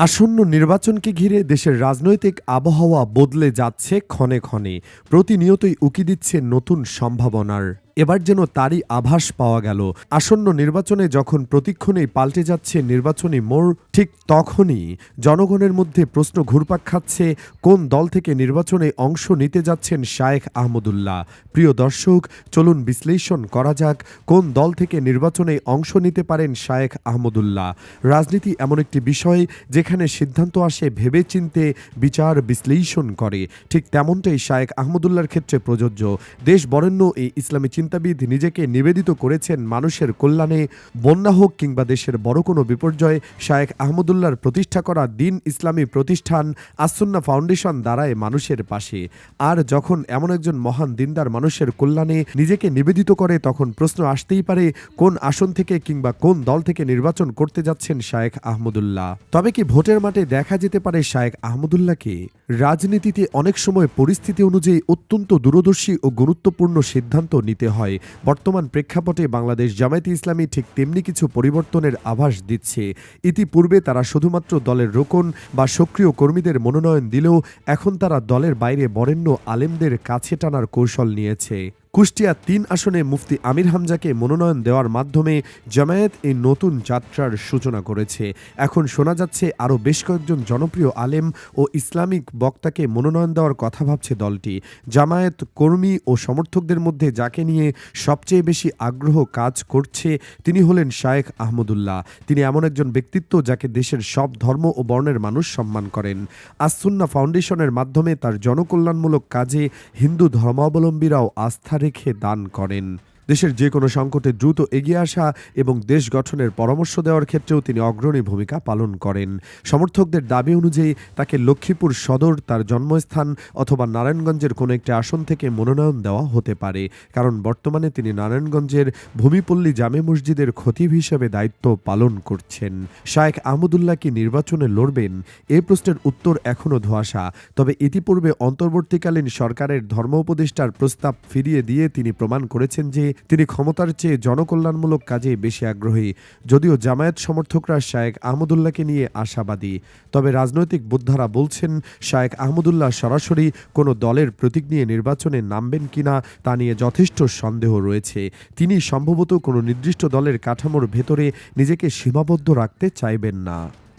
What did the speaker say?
আসন্ন নির্বাচনকে ঘিরে দেশের রাজনৈতিক আবহাওয়া বদলে যাচ্ছে ক্ষণে ক্ষণে প্রতিনিয়তই উকি দিচ্ছে নতুন সম্ভাবনার। এবার যেন তারই আভাস পাওয়া গেল। আসন্ন নির্বাচনে যখন প্রতিক্ষণেই পাল্টে যাচ্ছে নির্বাচনী মোড়, ঠিক তখনই জনগণের মধ্যে প্রশ্ন ঘুরপাক খাচ্ছে কোন দল থেকে নির্বাচনে অংশ নিতে যাচ্ছেন শায়েখ আহমদুল্লাহ। প্রিয় দর্শক, চলুন বিশ্লেষণ করা যাক কোন দল থেকে নির্বাচনে অংশ নিতে পারেন শায়েখ আহমদুল্লাহ। রাজনীতি এমন একটি বিষয় যেখানে সিদ্ধান্ত আসে ভেবেচিন্তে, বিচার বিশ্লেষণ করে। ঠিক তেমনটাই শায়েখ আহমদুল্লার ক্ষেত্রে প্রযোজ্য। দেশ বরেণ্য এই ইসলামী চিন্তাবিদ নিজেকে নিবেদিত করেছেন মানুষের কল্যাণে। বন্যা হোক কিংবা দেশের বড় কোনো বিপর্যয়, শায়েখ আহমদুল্লাহর প্রতিষ্ঠা করা দিন ইসলামী প্রতিষ্ঠান আসন্না ফাউন্ডেশন দাঁড়ায় মানুষের পাশে। আর যখন এমন একজন মহান দিনদার মানুষের কল্যাণে নিজেকে নিবেদিত করে, তখন প্রশ্ন আসতেই পারে, কোন আসন থেকে কিংবা কোন দল থেকে নির্বাচন করতে যাচ্ছেন শায়েখ আহমদুল্লাহ? তবে কি ভোটের মাঠে দেখা যেতে পারে শায়েখ আহমদুল্লাহকে? রাজনীতিতে অনেক সময় পরিস্থিতি অনুযায়ী অত্যন্ত দূরদর্শী ও গুরুত্বপূর্ণ সিদ্ধান্ত নিতে হয়। বর্তমান প্রেক্ষাপটে বাংলাদেশ জামায়াতে ইসলামী ঠিক তেমনি কিছু পরিবর্তনের আভাস দিচ্ছে। ইতিপূর্বে তারা শুধুমাত্র দলের রোকন বা সক্রিয় কর্মীদের মনোনয়ন দিলেও এখন তারা দলের বাইরে বরেণ্য আলেমদের কাছে টানার কৌশল নিয়েছে। কুষ্টিয়া তিন আসনে মুফতি আমির হামজাকে মনোনয়ন দেওয়ার মাধ্যমে জামায়াত এই নতুন যাত্রার সূচনা করেছে। এখন শোনা যাচ্ছে আরও বেশ কয়েকজন জনপ্রিয় আলেম ও ইসলামিক বক্তাকে মনোনয়ন দেওয়ার কথা ভাবছে দলটি। জামায়াত কর্মী ও সমর্থকদের মধ্যে যাকে নিয়ে সবচেয়ে বেশি আগ্রহ কাজ করছে তিনি হলেন শায়েখ আহমদুল্লাহ। তিনি এমন একজন ব্যক্তিত্ব যাকে দেশের সব ধর্ম ও বর্ণের মানুষ সম্মান করেন। আসুন্না ফাউন্ডেশনের মাধ্যমে তার জনকল্যাণমূলক কাজে হিন্দু ধর্মাবলম্বীরাও আস্থা রেখে দান করেন। দেশের যে কোনো সংকটে দ্রুত এগিয়ে আসা এবং দেশ গঠনের পরামর্শ দেওয়ার ক্ষেত্রেও তিনি অগ্রণী ভূমিকা পালন করেন। সমর্থকদের দাবি অনুযায়ী তাকে লক্ষ্মীপুর সদর, তার জন্মস্থান অথবা নারায়ণগঞ্জের কোনো একটি আসন থেকে মনোনয়ন দেওয়া হতে পারে। কারণ বর্তমানে তিনি নারায়ণগঞ্জের ভূমিপল্লী জামে মসজিদের খতিব হিসেবে দায়িত্ব পালন করছেন। শায়েখ আহমদুল্লাহ কি নির্বাচনে লড়বেন? এ প্রশ্নের উত্তর এখনও ধোয়াশা। তবে ইতিপূর্বে অন্তর্বর্তীকালীন সরকারের ধর্ম উপদেষ্টার প্রস্তাব ফিরিয়ে দিয়ে তিনি প্রমাণ করেছেন যে তিনি ক্ষমতার চেয়ে জনকল্যাণমূলক কাজে বেশি আগ্রহী। যদিও জামায়াত সমর্থকরা শায়েক আহমদুল্লাহকে নিয়ে আশাবাদী। তবে রাজনৈতিক বোদ্ধারা বলছেন, শায়েক আহমদুল্লাহ সরাসরি কোনো দলের প্রতীক নিয়ে নির্বাচনে নামবেন কিনা তা নিয়ে যথেষ্ট সন্দেহ রয়েছে। তিনি সম্ভবত কোনো নির্দিষ্ট দলের কাঠামোর ভেতরে নিজেকে সীমাবদ্ধ রাখতে চাইবেন না।